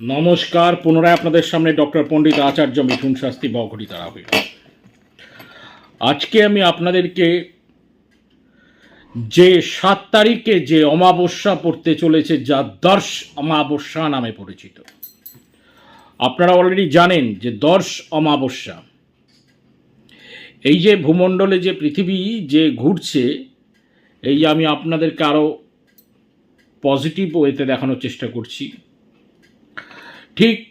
নমস্কার, পুনরায় আপনাদের সামনে ডক্টর পণ্ডিত আচার্য মিঠুন শাস্তি বঘটি তারা হয়ে আজকে আমি আপনাদেরকে যে সাত তারিখে যে অমাবস্যা পড়তে চলেছে, যা দর্শ অমাবস্যা নামে পরিচিত। আপনারা অলরেডি জানেন যে দর্শ অমাবস্যা, এই যে ভূমণ্ডলে যে পৃথিবী যে ঘুরছে, এই আমি আপনাদেরকে আরও পজিটিভ ওয়েতে দেখানোর চেষ্টা করছি। ঠিক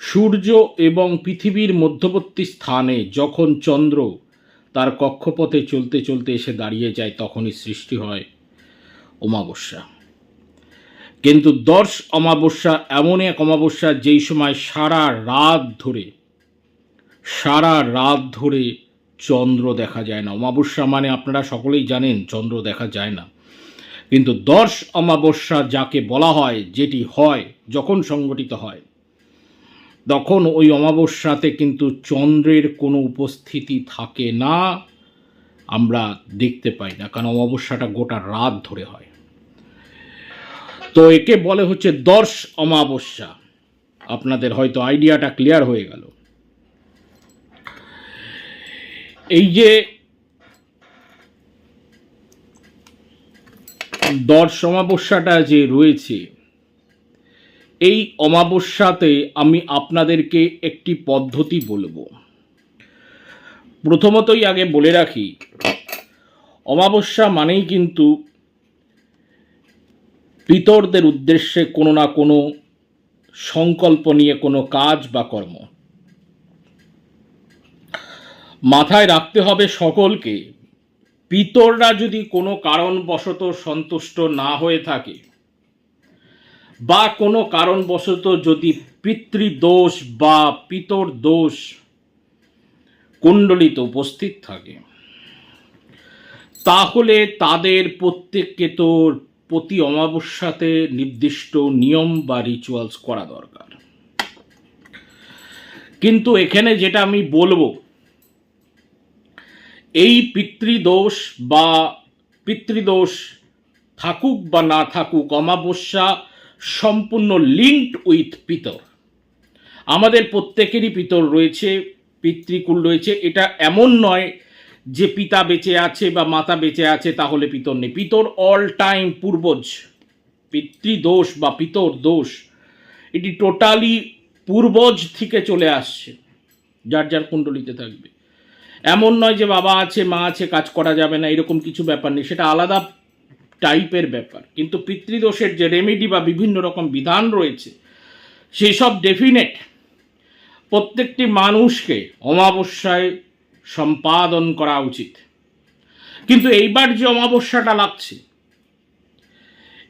সূর্য এবং পৃথিবীর মধ্যবর্তী স্থানে যখন চন্দ্র তার কক্ষপথে চলতে চলতে এসে দাঁড়িয়ে যায়, তখনই সৃষ্টি হয় অমাবস্যা। কিন্তু দর্শ অমাবস্যা এমন এক অমাবস্যা যেই সময় সারা রাত ধরে, সারা রাত ধরে চন্দ্র দেখা যায় না। অমাবস্যা মানে আপনারা সকলেই জানেন, চন্দ্র দেখা যায় না। কিন্তু দর্শ অমাবস্যা যাকে বলা হয়, যেটি হয়, যখন সংগঠিত হয়, তখন ওই অমাবস্যাতে কিন্তু চন্দ্রের কোনো উপস্থিতি থাকে না, আমরা দেখতে পাই না, কারণ অমাবস্যাটা গোটা রাত ধরে হয়। তো একে বলে হচ্ছে দর্শ অমাবস্যা। আপনাদের হয়তো আইডিয়াটা ক্লিয়ার হয়ে গেল। এই যে দর্শ অমাবস্যাটা যে রয়েছে, এই অমাবস্যাতে আমি আপনাদেরকে একটি পদ্ধতি বলব। প্রথমতই আগে বলে রাখি, অমাবস্যা মানেই কিন্তু পিতরদের উদ্দেশ্যে কোনো না কোনো সংকল্প নিয়ে কোনো কাজ বা কর্ম। মাথায় রাখতে হবে সকলকে পিতররা যদি কোনো কারণবশত সন্তুষ্ট না হয়ে থাকে বা কোনো কারণবশত যদি পিতৃদোষ বা পিতর দোষ কুণ্ডলিত উপস্থিত থাকে, তাহলে তাদের প্রত্যেককে তো প্রতি অমাবস্যাতে নির্দিষ্ট নিয়ম বা রিচুয়ালস করা দরকার। কিন্তু এখানে যেটা আমি বলব এই পিতৃদোষ বা পিতৃদোষ থাকুক বা না থাকুক অমাবস্যা সম্পূর্ণ লিঙ্কড উইথ পিতর। আমাদের প্রত্যেকেরই পিতর রয়েছে, পিতৃকুল রয়েছে। এটা এমন নয় যে পিতা বেঁচে আছে বা মাতা বেঁচে আছে, তাহলে পিতর নেই। পিতর অল টাইম পূর্বজ। পিতৃদোষ বা পিতর দোষ, এটি টোটালি পূর্বজ থেকে চলে আসছে, যার যার কুণ্ডলিতে থাকবে। এমন নয় যে বাবা আছে, মা আছে, কাজ করা যাবে না, এরকম কিছু ব্যাপার নেই। সেটা আলাদা টাইপের ব্যাপার। কিন্তু পিতৃদোষের যে রেমেডি বা বিভিন্ন রকম বিধান রয়েছে সেই সব ডেফিনেট প্রত্যেকটি মানুষকে অমাবস্যায় সম্পাদন করা উচিত। কিন্তু এইবার যে অমাবস্যাটা লাগছে,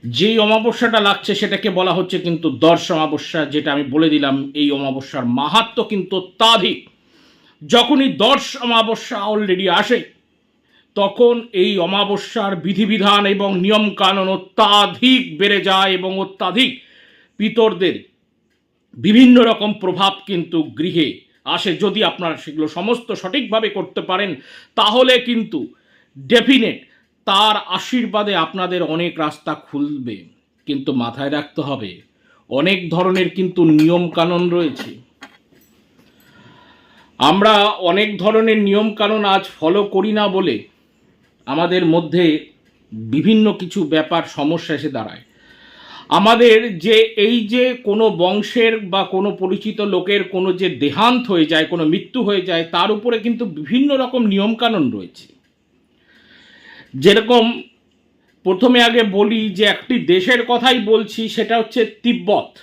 যেই অমাবস্যাটা লাগছে, সেটাকে বলা হচ্ছে কিন্তু দর্শ অমাবস্যা যেটা আমি বলে দিলাম, এই অমাবস্যার মাহাত্ম কিন্তু অত্যাধিক। যখনই দর্শ অমাবস্যা অলরেডি আসে, তখন এই অমাবস্যার বিধিবিধান এবং নিয়মকানুন অত্যাধিক বেড়ে যায় এবং অত্যাধিক পিতরদের বিভিন্ন রকম প্রভাব কিন্তু গৃহে আসে। যদি আপনারা সেগুলো সমস্ত সঠিকভাবে করতে পারেন, তাহলে কিন্তু ডেফিনেট তার আশীর্বাদে আপনাদের অনেক রাস্তা খুলবে। কিন্তু মাথায় রাখতে হবে, অনেক ধরনের কিন্তু নিয়মকানুন রয়েছে। আমরা অনেক ধরনের নিয়মকানুন আজ ফলো করি না বলে আমাদের মধ্যে বিভিন্ন কিছু ব্যাপার সমস্যা এসে দাঁড়ায়। আমাদের যে এই যে কোনো বংশের বা কোনো পরিচিত লোকের কোনো যে দেহান্ত হয়ে যায়, কোনো মৃত্যু হয়ে যায়, তার উপরে কিন্তু বিভিন্ন রকম নিয়মকানুন রয়েছে। যেরকম প্রথমে আগে বলি যে একটি দেশের কথাই বলছি, সেটা হচ্ছে তিব্বত।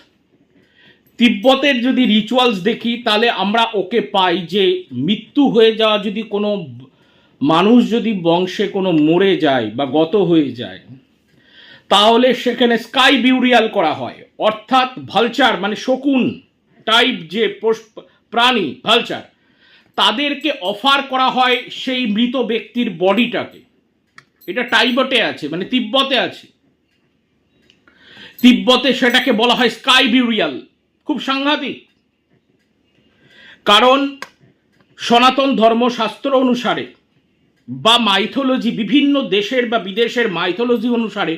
তিব্বতের যদি রিচুয়ালস দেখি, তাহলে আমরা ওকে পাই যে মৃত্যু হয়ে যাওয়া যদি কোনো মানুষ যদি বংশে কোনো মরে যায় বা গত হয়ে যায়, তাহলে সেখানে স্কাই বিউরিয়াল করা হয়। অর্থাৎ ভালচার মানে শকুন টাইপ যে প্রাণী ভালচার তাদেরকে অফার করা হয় সেই মৃত ব্যক্তির বডিটাকে এটা টাইবটে আছে মানে তিব্বতে আছে। তিব্বতে সেটাকে বলা হয় স্কাই বিউরিয়াল খুব সাংঘাতিক। কারণ সনাতন ধর্মশাস্ত্র অনুসারে বা মাইথোলজি বিভিন্ন দেশের বা বিদেশের মাইথোলজি অনুসারে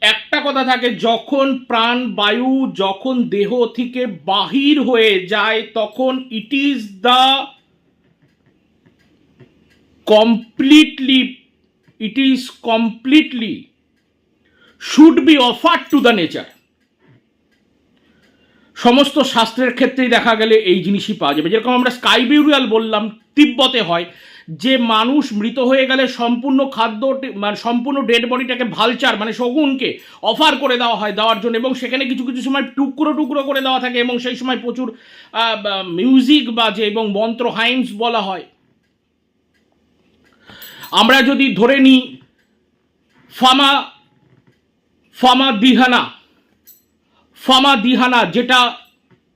একটা কথা থাকে, যখন প্রাণ, বায়ু, যখন দেহ থেকে বাহির হয়ে যায়, তখন it is the completely it is completely should be offer to the nature সমস্ত শাস্ত্রের ক্ষেত্রেই দেখা গেলে এই জিনিসই পাওয়া যাবে। যেরকম আমরা স্কাই বিউরিয়াল বললাম, তিব্বতে হয়। যে মানুষ মৃত হয়ে গেলে সম্পূর্ণ খাদ্য মানে সম্পূর্ণ ডেড বডিটাকে ভালচার মানে শগুনকে অফার করে দেওয়া হয় দেওয়ার জন্য এবং সেখানে কিছু কিছু সময় টুকরো টুকরো করে দেওয়া থাকে এবং সেই সময় প্রচুর মিউজিক বাজে এবং মন্ত্র হাইমস বলা হয়। আমরা যদি ধরে নিই, ফামা ফামা দিহানা ফামা দিহানা, যেটা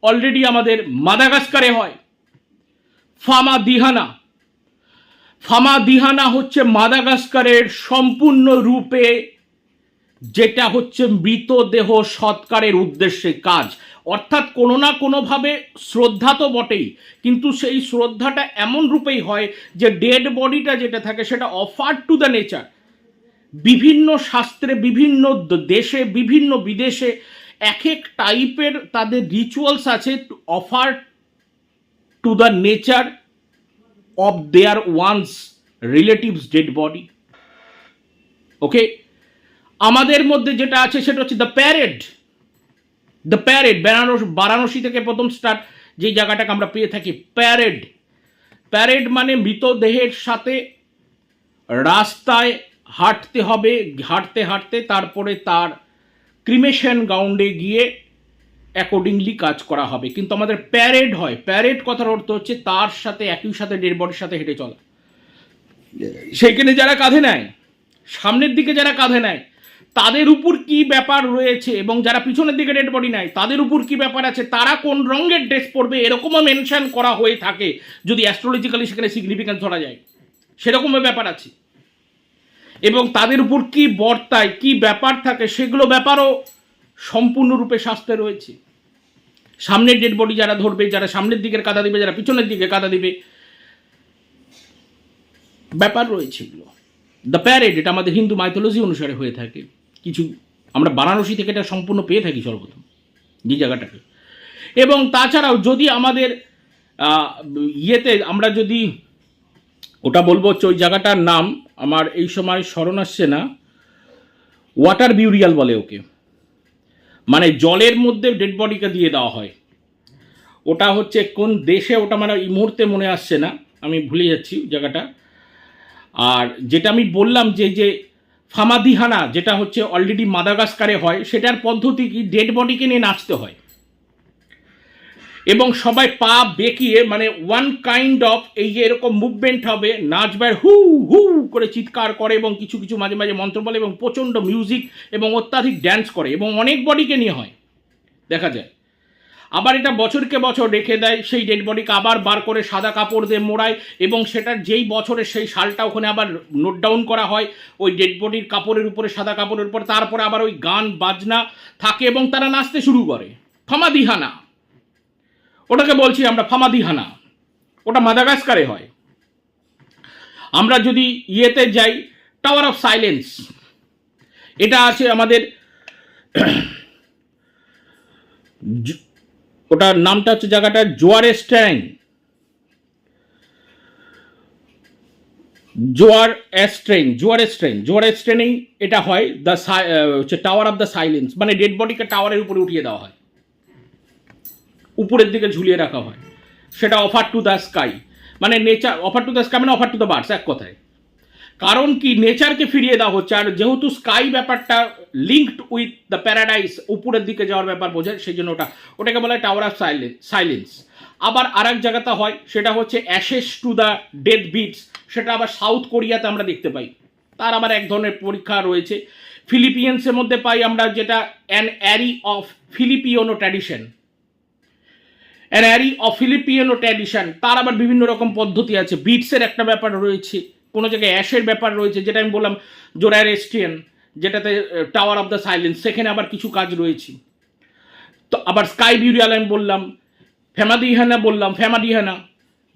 অলরেডি আমাদের মাদাগাস্কারে হয়। ফামা দিহানা। ফামা দিহানা হচ্ছে মাদাগাস্কারের সম্পূর্ণ রূপে যেটা হচ্ছে মৃতদেহ সৎকারের উদ্দেশ্যে কাজ। অর্থাৎ কোনো না কোনোভাবে শ্রদ্ধা তো বটেই, কিন্তু সেই শ্রদ্ধাটা এমন রূপেই হয় যে ডেড বডিটা যেটা থাকে সেটা অফার টু দ্য নেচার বিভিন্ন শাস্ত্রে বিভিন্ন দেশে, বিভিন্ন বিদেশে এক এক টাইপের তাদের রিচুয়ালস আছে offer to the nature of their ones relatives dead body okay আমাদের মধ্যে যেটা আছে সেটা হচ্ছে the parade the parade Benares, Varanasi থেকে প্রথম স্টার্ট যেই জায়গাটাকে আমরা পেয়ে থাকি প্যারেড প্যারেড মানে মৃতদেহের সাথে রাস্তায় হাঁটতে হবে, হাঁটতে হাঁটতে, তারপরে তার ক্রিমেশন গ্রাউন্ডে গিয়ে অ্যাকর্ডিংলি কাজ করা হবে। কিন্তু আমাদের প্যারেড হয়। প্যারেড কথার অর্থ হচ্ছে তার সাথে, একই সাথে ডেড বডির সাথে হেঁটে চলা। সেইখানে যারা কাঁধে নেয়, সামনের দিকে যারা কাঁধে নেয়, তাদের উপর কি ব্যাপার রয়েছে এবং যারা পিছনের দিকে ডেড বডি নেয়, তাদের উপর কি ব্যাপার আছে, তারা কোন রঙের ড্রেস পরবে, এরকমও মেনশন করা হয়ে থাকে। যদি অ্যাস্ট্রোলজিক্যালি সেখানে সিগনিফিক্যান্স ধরা যায়, সেরকমও ব্যাপার আছে। এবং তাদের উপর কি বর্তায়, কি ব্যাপার থাকে, সেগুলো ব্যাপারও সম্পূর্ণরূপে শাস্ত্রে রয়েছে। সামনের ডেড বডি যারা ধরবে, যারা সামনের দিকের কাদা দিবে, যারা পিছনের দিকে কাদা দিবে, ব্যাপার রয়েছে এগুলো। দ্য প্যারেড এটা আমাদের হিন্দু মাইথোলজি অনুসারে হয়ে থাকে। কিছু আমরা বারাণসী থেকে এটা সম্পূর্ণ পেয়ে থাকি সর্বপ্রথম, যে জায়গাটাকে। এবং তাছাড়াও যদি আমাদের ইয়েতে আমরা যদি ওটা বলব হচ্ছে ওই জায়গাটার নাম, আমার এই সময় স্মরণ আসছে না। ওয়াটার বিউরিয়াল বলে ওকে। মানে জলের মধ্যে ডেড বডিকে দিয়ে দেওয়া হয়। ওটা হচ্ছে কোন দেশে, ওটা মানে এই মুহূর্তে মনে আসছে না। আমি ভুলে যাচ্ছি জায়গাটা। আর যেটা আমি বললাম যে যে ফামাদিহানা, যেটা হচ্ছে অলরেডি মাদাগাস্কারে হয়, সেটার পদ্ধতি কি? ডেড বডিকে নিয়ে নাচতে হয়। এবং সবাই পা বেঁকিয়ে মানে ওয়ান কাইন্ড অফ এই যে এরকম মুভমেন্ট হবে নাচবার হু হু করে চিৎকার করে এবং কিছু কিছু মাঝে মাঝে মন্ত্র বলে এবং প্রচণ্ড মিউজিক এবং অত্যাধিক ড্যান্স করে এবং অনেক বডিকে নিয়ে হয়। দেখা যায়। আবার এটা বছরকে বছর রেখে দেয়, সেই ডেড বডিকে আবার বার করে সাদা কাপড় দিয়ে মোড়ায় এবং সেটার যেই বছরের সেই সালটা ওখানে আবার নোট ডাউন করা হয়, ওই ডেড বডির কাপড়ের উপরে, সাদা কাপড়ের উপরে, তারপরে আবার ওই গান, বাজনা থাকে এবং তারা নাচতে শুরু করে। ফামাদিহানা ওটাকে বলছি আমরা ফামাদিহানা। ওটা মাদাগাস্কারে হয়। আমরা যদি ইয়েতে যাই টাওয়ার অফ সাইলেন্স এটা আছে আমাদের ওটার নামটা হচ্ছে জায়গাটা জোয়ারে স্ট্যাং জোয়ার অ্যাস্ট্রেন জোয়ার স্ট্রেন জোয়ার স্ট্রেনেই এটা হয় দ্য হচ্ছে টাওয়ার অফ দ্য সাইলেন্স মানে ডেড বডিকে টাওয়ারের উপরে উঠিয়ে দেওয়া হয়। উপরের দিকে ঝুলিয়ে রাখা হয়। সেটা অফার টু দ্য স্কাই মানে nature offer to the sky মানে অফার টু দ্য বার্ডস এক কথায়। কারণ কি নেচারকে ফিরিয়ে দেওয়া হচ্ছে। আর যেহেতু স্কাই ব্যাপারটা লিঙ্কড উইথ দ্য প্যারাডাইস উপরের দিকে যাওয়ার ব্যাপার বোঝায়, সেই জন্য ওটা ওটাকে বলা হয় টাওয়ার অফ সাইলেন্স সাইলেন্স আবার আর এক জায়গাতে হয়, সেটা হচ্ছে ashes to the death beats সেটা আবার সাউথ কোরিয়াতে আমরা দেখতে পাই। তার আবার এক ধরনের পরীক্ষা রয়েছে। ফিলিপিয়ান্সের মধ্যে পাই আমরা যেটা an array of Filipino tradition array of Filipino tradition তার আবার বিভিন্ন রকম পদ্ধতি আছে। বিটসের একটা ব্যাপার রয়েছে, কোনো জায়গায় অ্যাশের ব্যাপার রয়েছে, যেটা আমি বললাম জোরারেস্টিয়ান যেটাতে টাওয়ার অফ দ্য সাইলেন্স সেখানে আবার কিছু কাজ রয়েছে। তো আবার স্কাই বিউরিয়াল আমি বললাম ফ্যামাদিহানা বললাম ফ্যামাদিহানা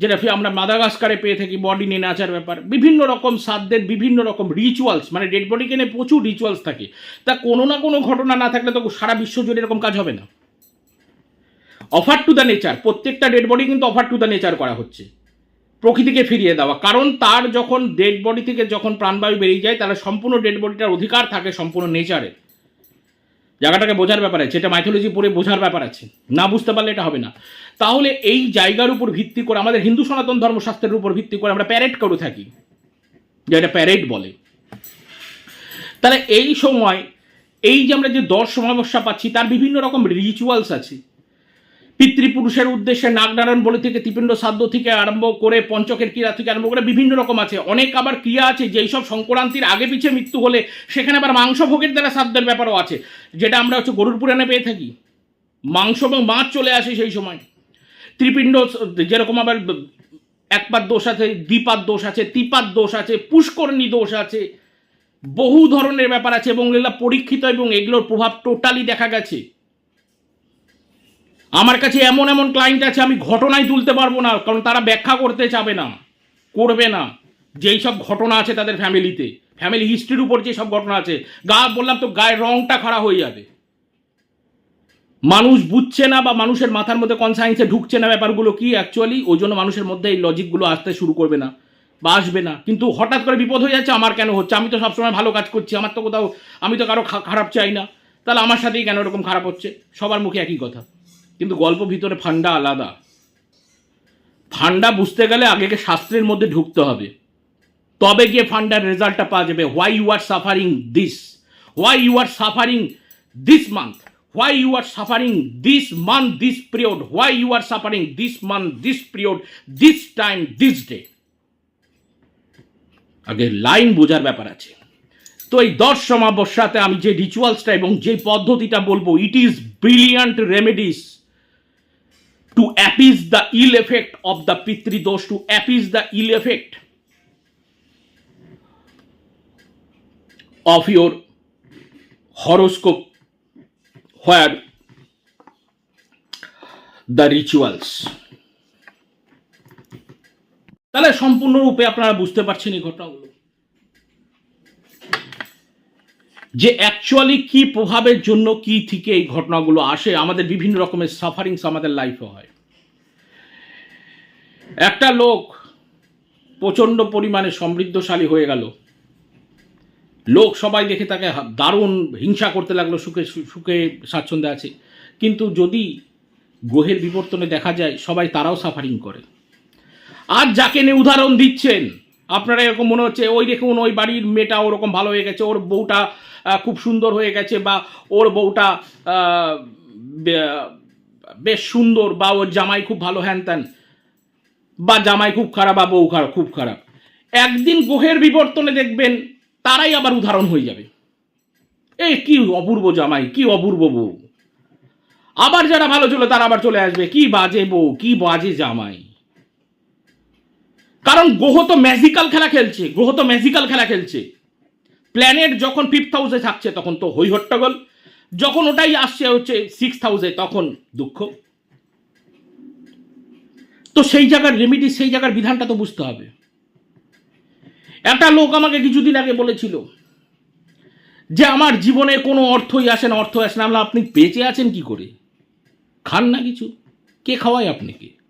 যেটা আমরা মাদাগাস্কারে পেয়ে থাকি বডি নিয়ে নাচার ব্যাপার। বিভিন্ন রকম সাধ্যের, বিভিন্ন রকম রিচুয়ালস মানে ডেড বডিকে নিয়ে প্রচুর রিচুয়ালস থাকে। তা কোনো না কোনো ঘটনা না থাকলে তো সারা বিশ্ব জুড়ে এরকম কাজ হবে না। অফার টু দ্য নেচার প্রত্যেকটা ডেড বডি কিন্তু অফার টু দ্য নেচার করা হচ্ছে। প্রকৃতিকে ফিরিয়ে দেওয়া। কারণ তার যখন ডেড বডি থেকে যখন প্রাণবায়ু বেরিয়ে যায়, তাহলে সম্পূর্ণ ডেড বডিটার অধিকার থাকে সম্পূর্ণ নেচারের জায়গাটাকে বোঝার ব্যাপার আছে এটা মাইথোলজি পড়ে বোঝার ব্যাপার আছে। না বুঝতে পারলে এটা হবে না। তাহলে এই জায়গার উপর ভিত্তি করে, আমাদের হিন্দু সনাতন ধর্মশাস্ত্রের উপর ভিত্তি করে আমরা প্যারেড করে থাকি। যেটা প্যারেড বলে। তাহলে এই সময়, এই যে আমরা যে দশ সমাবস্যা পাচ্ছি, তার বিভিন্ন রকম রিচুয়ালস আছে। পিতৃপুরুষের উদ্দেশ্যে নাগনারায়ণ বলে থেকে ত্রিপিণ্ড সাধ্য থেকে আরম্ভ করে পঞ্চকের ক্রিয়া থেকে আরম্ভ করে বিভিন্ন রকম আছে। অনেক আবার ক্রিয়া আছে, যেই সব সংক্রান্তির আগে পিছে মৃত্যু হলে সেখানে আবার মাংস ভোগের দ্বারা সাধ্যের ব্যাপারও আছে। যেটা আমরা হচ্ছে গরুর পুরাণে পেয়ে থাকি। মাংস এবং মাছ চলে আসে সেই সময়। ত্রিপিণ্ড যেরকম আবার একপাত দোষ আছে, দ্বিপাত দোষ আছে ত্রিপাত দোষ আছে, পুষ্করণী দোষ আছে, বহু ধরনের ব্যাপার আছে এবং এগুলো পরীক্ষিত এবং এগুলোর প্রভাব টোটালি দেখা গেছে। আমার কাছে এমন এমন ক্লায়েন্ট আছে, আমি ঘটনায় তুলতে পারব না, কারণ তারা ব্যাখ্যা করতে চাবে না, করবে না। যেই সব ঘটনা আছে তাদের ফ্যামিলিতে ফ্যামিলি হিস্ট্রির উপর যে সব ঘটনা আছে, গা, বললাম তো গায়ের রংটা খারাপ হয়ে যাবে। মানুষ বুঝছে না বা মানুষের মাথার মধ্যে কনসাইন্সে ঢুকছে না ব্যাপারগুলো কি অ্যাকচুয়ালি ওই জন্য মানুষের মধ্যে এই লজিকগুলো আসতে শুরু করবে না, বা আসবে না। কিন্তু হঠাৎ করে বিপদ হয়ে যাচ্ছে, আমার কেন হচ্ছে? আমি তো সবসময় ভালো কাজ করছি, আমার তো কোথাও, আমি তো কারও খারাপ চাই না। তাহলে আমার সাথেই কেন এরকম খারাপ হচ্ছে? সবার মুখে একই কথা। কিন্তু গল্প ভিতরে ফান্ডা আলাদা। ফান্ডা বুঝতে গেলে আগেকে শাস্ত্রের মধ্যে ঢুকতে হবে। তবে গিয়ে ফান্ডার রেজাল্টটা পাওয়া যাবে। Why you are suffering this why you are suffering this month why you are suffering this month this period why you are suffering this month this period this time this day আগে line বোঝার ব্যাপার আছে। তো এই দশ সমাবস্যাতে আমি যে রিচুয়ালসটা এবং যে পদ্ধতিটা বলব it is brilliant remedies to appease the ill effect of the pitri dosh to appease the ill effect of your horoscope where the rituals তাহলে সম্পূর্ণরূপে আপনারা বুঝতে পারছেন এই ঘটনাগুলো যে অ্যাকচুয়ালি কি প্রভাবের জন্য কি থেকে এই ঘটনাগুলো আসে, আমাদের বিভিন্ন রকমের সাফারিংস আমাদের লাইফে হয়। একটা লোক প্রচণ্ড পরিমাণে সমৃদ্ধশালী হয়ে গেল। লোক সবাই দেখে তাকে দারুণ হিংসা করতে লাগল, সুখে সুখে স্বাচ্ছন্দ্যে আছে। কিন্তু যদি গ্রহের বিবর্তনে দেখা যায়, সবাই তারাও সাফারিং করে। আর যাকে নিয়ে উদাহরণ দিচ্ছেন আপনারা এরকম মনে হচ্ছে, ওই দেখুন, ওই বাড়ির মেয়েটা ওরকম ভালো হয়ে গেছে, ওর বউটা খুব সুন্দর হয়ে গেছে বা ওর বউটা বেশ সুন্দর বা ওর জামাই খুব ভালো, হ্যান ত্যান। বা জামাই খুব খারাপ বা বউ খারাপ, খুব খারাপ। একদিন গ্রহের বিবর্তনে দেখবেন, তারাই আবার উদাহরণ হয়ে যাবে। এই কি অপূর্ব জামাই, কি অপূর্ব বউ। আবার যারা ভালো ছিল, তারা আবার চলে আসবে, কি বাজে বউ, কি বাজে জামাই। কারণ গ্রহ তো ম্যাজিক্যাল খেলা খেলছে, গ্রহ তো ম্যাজিক্যাল খেলা খেলছে। প্ল্যানেট যখন ফিফথ হাউসে থাকছে, তখন তো হই হট্টগোল যখন ওটাই আসছে হচ্ছে সিক্স হাউসে তখন দুঃখ। তো সেই জায়গার রেমিডি সেই জায়গার বিধানটা তো বুঝতে হবে। একটা লোক আমাকে কিছুদিন আগে বলেছিল যে, আমার জীবনে কোনো অর্থই আসে না, অর্থ আসে না। আপনি বেঁচে আছেন কি করে? খান না কিছু। কে খাওয়ায় আপনাকে?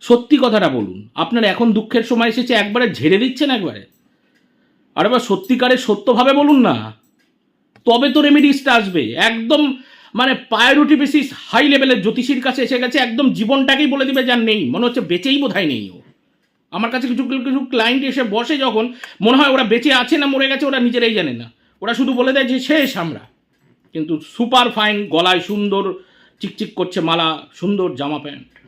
সত্যি কথাটা বলুন। আপনার এখন দুঃখের সময় এসেছে, একবারে ঝেড়ে দিচ্ছেন একবারে। আর এবার সত্যিকারের সত্যভাবে বলুন না, তবে তো রেমিডিসটা আসবে। একদম মানে প্রায়োরিটি বেসিস হাই লেভেলের জ্যোতিষীর কাছে এসে গেছে, একদম জীবনটাকেই বলে দিবে যার নেই। মনে হচ্ছে বেঁচেই বোধহয় নেই ও। আমার কাছে কিছু কিছু ক্লায়েন্ট এসে বসে যখন, মনে হয় ওরা বেঁচে আছে না মরে গেছে, ওরা নিজেরাই জানে না। ওরা শুধু বলে দেয় যে শেষ আমরা। কিন্তু সুপার ফাইন গলায় সুন্দর, চিকচিক করছে মালা, সুন্দর জামা প্যান্ট।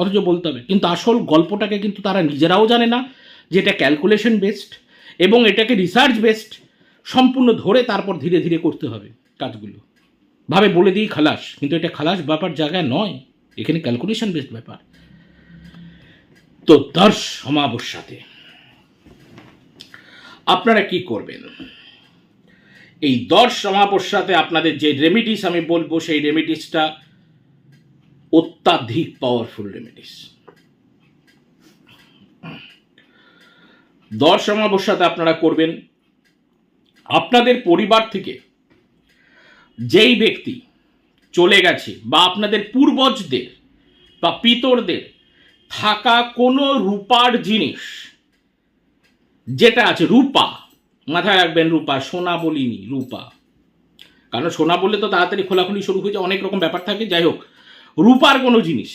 অথচ বলতে হবে। কিন্তু আসল গল্পটাকে কিন্তু তারা নিজেরাও জানে না যে এটা ক্যালকুলেশন বেসড এবং এটাকে রিসার্চ বেসড সম্পূর্ণ ধরে তারপর ধীরে ধীরে করতে হবে কাজগুলো। ভাবে বলে দিই খালাস, কিন্তু এটা খালাস ব্যাপার জায়গায় নয়। এখানে ক্যালকুলেশন বেসড ব্যাপার। তো দর্শ সমাবস্যাতে আপনারা কি করবেন? এই দর্শ সমাবস্যাতে আপনাদের যে রেমিডিস আমি বলব, সেই রেমিডিসটা অত্যাধিক পাওয়ারফুল রেমেডিস দশ অমাবস্যাতে আপনারা করবেন, আপনাদের পরিবার থেকে যেই ব্যক্তি চলে গেছে বা আপনাদের পূর্বজদের বা পিতরদের থাকা কোনো রূপার জিনিস যেটা আছে, রূপা, মাথায় রাখবেন রূপা, সোনা বলিনি, রূপা। কারণ সোনা বললে তো তাড়াতাড়ি খোলাখুলি শুরু হয়ে যায়, অনেক রকম ব্যাপার থাকে। যাই হোক রূপার কোনো জিনিস।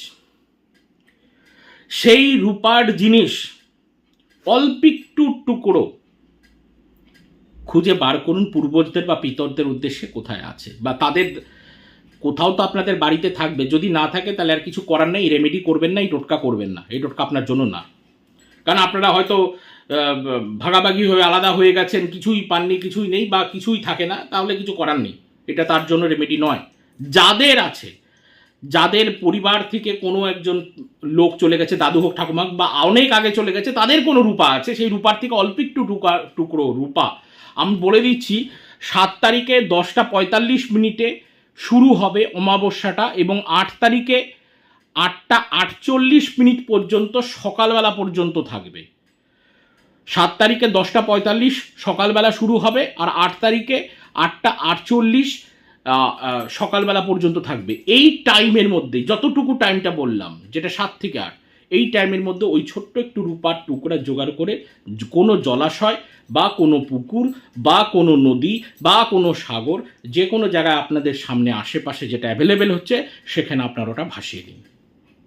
সেই রূপার জিনিস অল্প একটু টুকরো খুঁজে বার করুন পূর্বজদের বা পিতরদের উদ্দেশ্যে কোথায় আছে বা তাদের কোথাও তো আপনাদের বাড়িতে থাকবে। যদি না থাকে তাহলে আর কিছু করার নেই রেমেডি করবেন না, এই টোটকা করবেন না, এই টোটকা আপনার জন্য না। কারণ আপনারা হয়তো ভাগাভাগি হয়ে, আলাদা হয়ে গেছেন, কিছুই পাননি, কিছুই নেই বা কিছুই থাকে না, তাহলে কিছু করার নেই। এটা তার জন্য রেমেডি নয়। যাদের আছে যাদের পরিবার থেকে কোনো একজন লোক চলে গেছে, দাদু হোক, ঠাকুমা বা অনেক আগে চলে গেছে, তাদের কোনো রূপা আছে? সেই রূপার থেকে অল্প একটু টুকা, টুকরো রূপা। আমি বলে দিচ্ছি, সাত তারিখে দশটা পঁয়তাল্লিশ মিনিটে শুরু হবে অমাবস্যাটা এবং আট তারিখে আটটা আটচল্লিশ মিনিট পর্যন্ত সকালবেলা পর্যন্ত থাকবে। সাত তারিখে দশটা পঁয়তাল্লিশ সকালবেলা শুরু হবে আর আট তারিখে আটটা আটচল্লিশ সকালবেলা পর্যন্ত থাকবে। এই টাইমের মধ্যে, যতটুকু টাইমটা বললাম, যেটা সাত থেকে আট, এই টাইমের মধ্যে ওই ছোট্ট একটু রূপার টুকরা জোগাড় করে কোনো জলাশয় বা কোনো পুকুর বা কোনো নদী বা কোনো সাগর, যে কোনো জায়গায় আপনাদের সামনে আশেপাশে যেটা অ্যাভেলেবেল হচ্ছে, সেখানে আপনারা ওটা ভাসিয়ে দিন।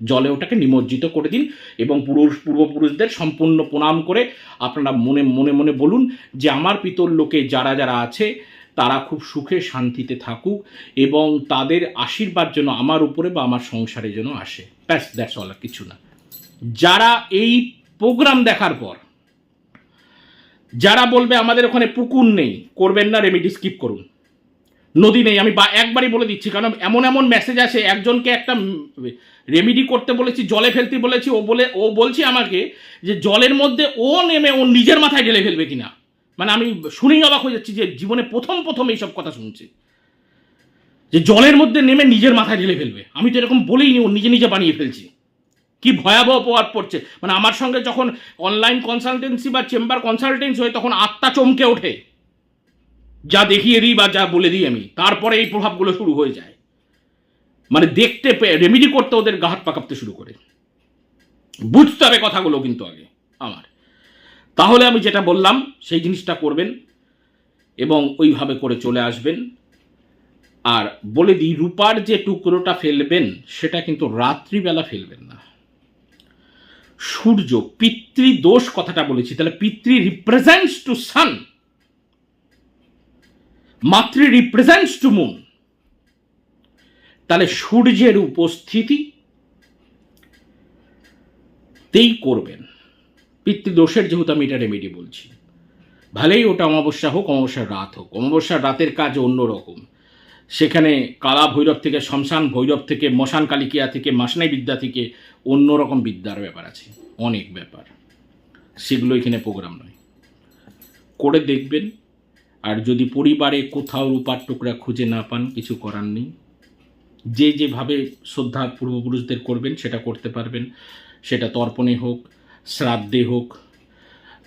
জলে ওটাকে নিমজ্জিত করে দিন এবং পুরুষ, পূর্বপুরুষদের সম্পূর্ণ প্রণাম করে আপনারা মনে মনে মনে বলুন যে আমার পিতর লোকে যারা যারা আছে তারা খুব সুখে শান্তিতে থাকুক এবং তাদের আশীর্বাদ যেন আমার উপরে বা আমার সংসারে যেন আসে। ব্যাস দ্যাটস অল আর কিছু না। যারা এই প্রোগ্রাম দেখার পর, যারা বলবে আমাদের ওখানে পুকুর নেই, করবেন না রেমিডি স্কিপ করুন। নদী নেই, আমি বা একবারই বলে দিচ্ছি, কারণ এমন এমন মেসেজ আসে, একজনকে একটা রেমিডি করতে বলেছি, জলে ফেলতে বলেছি, ও বলে, ও বলছে আমাকে যে জলের মধ্যে ও নেমে ও নিজের মাথায় ঢেলে ফেলবে কিনা। মানে আমি শুনেই অবাক হয়ে যাচ্ছি যে জীবনে প্রথম প্রথম এইসব কথা শুনছি। যে জলের মধ্যে নেমে নিজের মাথায় ঢেলে ফেলবে। আমি তো এরকম বলেইনি ও নিজে নিজে বানিয়ে ফেলছি। কি ভয়াবহ প্রভাব পড়ছে। মানে আমার সঙ্গে যখন অনলাইন কনসালটেন্সি বা চেম্বার কনসালটেন্সি হয়, তখন আত্মা চমকে ওঠে। যা দেখিয়ে দিই বা যা বলে দিই আমি। তারপরে এই প্রভাবগুলো শুরু হয়ে যায়। মানে দেখতে রেমিডি করতে ওদের গা হাত পা শুরু করে। বুঝতে হবে কথাগুলো কিন্তু আগে, আমার। তাহলে আমি যেটা বললাম, সেই জিনিসটা করবেন এবং ওইভাবে করে চলে আসবেন। আর বলে দিই, রূপার যে টুকরোটা ফেলবেন, সেটা কিন্তু রাত্রিবেলা ফেলবেন না। সূর্য, পিতৃদোষ কথাটা বলেছি, তাহলে পিতৃ রিপ্রেজেন্টস টু সান মাতৃ রিপ্রেজেন্টস টু মুন তাহলে সূর্যের উপস্থিতি তেই করবেন। পিতৃদোষের যেহেতু আমি এটা রেমেডি বলছি। ভালেই ওটা অমাবস্যা হোক, অমাবস্যার রাত হোক। অমাবস্যার রাতের কাজ অন্যরকম সেখানে কালা ভৈরব থেকে, শমশান ভৈরব থেকে, মশান কালিকিয়া থেকে, মাসনাই বিদ্যা থেকে অন্যরকম বিদ্যার ব্যাপার আছে। অনেক ব্যাপার। সেগুলো এখানে প্রোগ্রাম নয়। করে দেখবেন। আর যদি পরিবারে কোথাও রূপার টুকরা খুঁজে না পান, কিছু করার নেই। যে যেভাবে শ্রদ্ধা পূর্বপুরুষদের করবেন, সেটা করতে পারবেন। সেটা তর্পণে হোক শ্রাদ্ধে হোক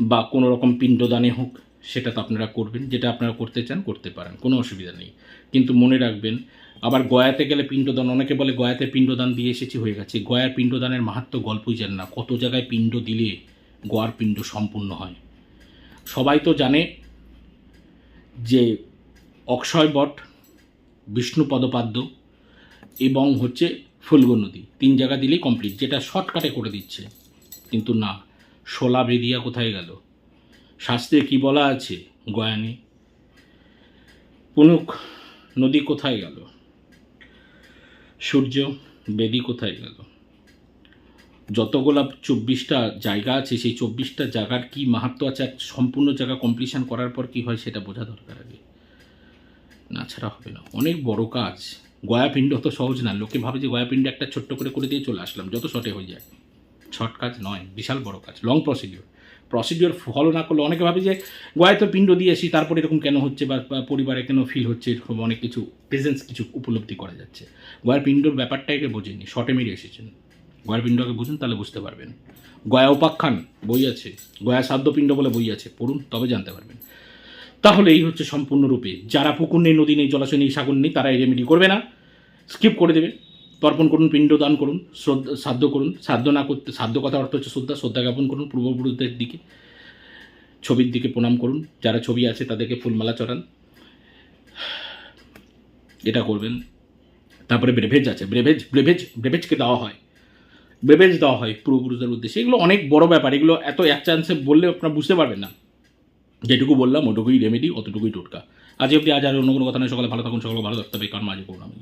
বা কোনো রকম পিণ্ডদানে হোক, সেটা তো আপনারা করবেন, যেটা আপনারা করতে চান, করতে পারেন, কোনো অসুবিধা নেই। কিন্তু মনে রাখবেন, আবার গয়াতে গেলে পিণ্ডদান, অনেকে বলে গয়াতে পিণ্ডদান দিয়ে এসেছি, হয়ে গেছে। গয়ার পিণ্ডদানের মাহাত্ম গল্পই জান না, কত জায়গায় পিণ্ড দিলে গোয়ার পিণ্ড সম্পূর্ণ হয়। সবাই তো জানে যে অক্ষয় বট, বিষ্ণু পদপাদ্য এবং হচ্ছে ফুলগো নদী, তিন জায়গা দিলেই কমপ্লিট যেটা শর্টকাটে করে দিচ্ছে। কিন্তু না, শোলা বেদিয়া কোথায় গেল? শাস্ত্রে কি বলা আছে গয়ানে? পুনুক, নদী কোথায় গেল? সূর্য, বেদি কোথায় গেল? যতগুলা চব্বিশটা জায়গা আছে, সেই চব্বিশটা জায়গার কি মাহাত্ম আছে? সম্পূর্ণ জায়গা কমপ্লিশন করার পর কি হয় সেটা বোঝা দরকার আগে। না ছাড়া হবে না। অনেক বড় কাজ। গয়াপিণ্ড অত সহজ না। লোকে ভাবে যে গয়াপিণ্ড একটা ছোট্ট করে করে দিয়ে চলে আসলাম, যত শর্টে হয়ে যায়। শর্ট কাজ নয়, বিশাল বড় কাজ লং প্রসিডিওর প্রসিডিওর ফলো না করলে অনেকে ভাবে যে গয়ায় তো পিণ্ড দিয়েছি তারপরে এরকম কেন হচ্ছে বা পরিবারে কেন ফিল হচ্ছে, এরকম অনেক কিছু প্রেজেন্স কিছু উপলব্ধি করা যাচ্ছে। গয়ার পিণ্ডর ব্যাপারটাকে বোঝেনি শর্টে মেরে এসেছেন। গয়ার পিণ্ড আগে বুঝুন, তাহলে বুঝতে পারবেন। গয়া উপাখ্যান বই আছে গয়া সাধ্যপিণ্ড বলে বই আছে, পড়ুন, তবে জানতে পারবেন। তাহলে এই হচ্ছে সম্পূর্ণরূপে যারা পুকুর নেই, নদী নেই, জলাশয় নেই, সাগর নেই, তারা এই রেমেডি করবে না। স্কিপ করে দেবে। তর্পণ করুন, পিণ্ড দান করুন, শ্রদ্ধা, শ্রাদ্ধ করুন সাধ্য না করতে, শ্রাদ্ধ কথা অর্থ হচ্ছে শ্রদ্ধা শ্রদ্ধা জ্ঞাপন করুন, পূর্বপুরুষদের দিকে, ছবির দিকে প্রণাম করুন, যারা ছবি আছে তাদেরকে ফুলমালা চড়ান। এটা করবেন। তারপরে ব্রেভেজ আছে ব্রেভেজ ব্রেভেজ ব্রেভেজকে দেওয়া হয়। ব্রেভেজ দেওয়া হয় পূর্বপুরুষদের উদ্দেশ্যে। এগুলো অনেক বড় ব্যাপার, এগুলো এত এক চান্সে বললে আপনারা বুঝতে পারবেন না। যেটুকু বললাম, ওটুকুই রেমেডি অতটুকুই টোটকা। আজ অব্দি আজ আর অন্য কোনো কথা নয়। সকালে ভালো থাকুন, সকালে ভালো থাকতে হবে কারণ মাঝে করুন আমি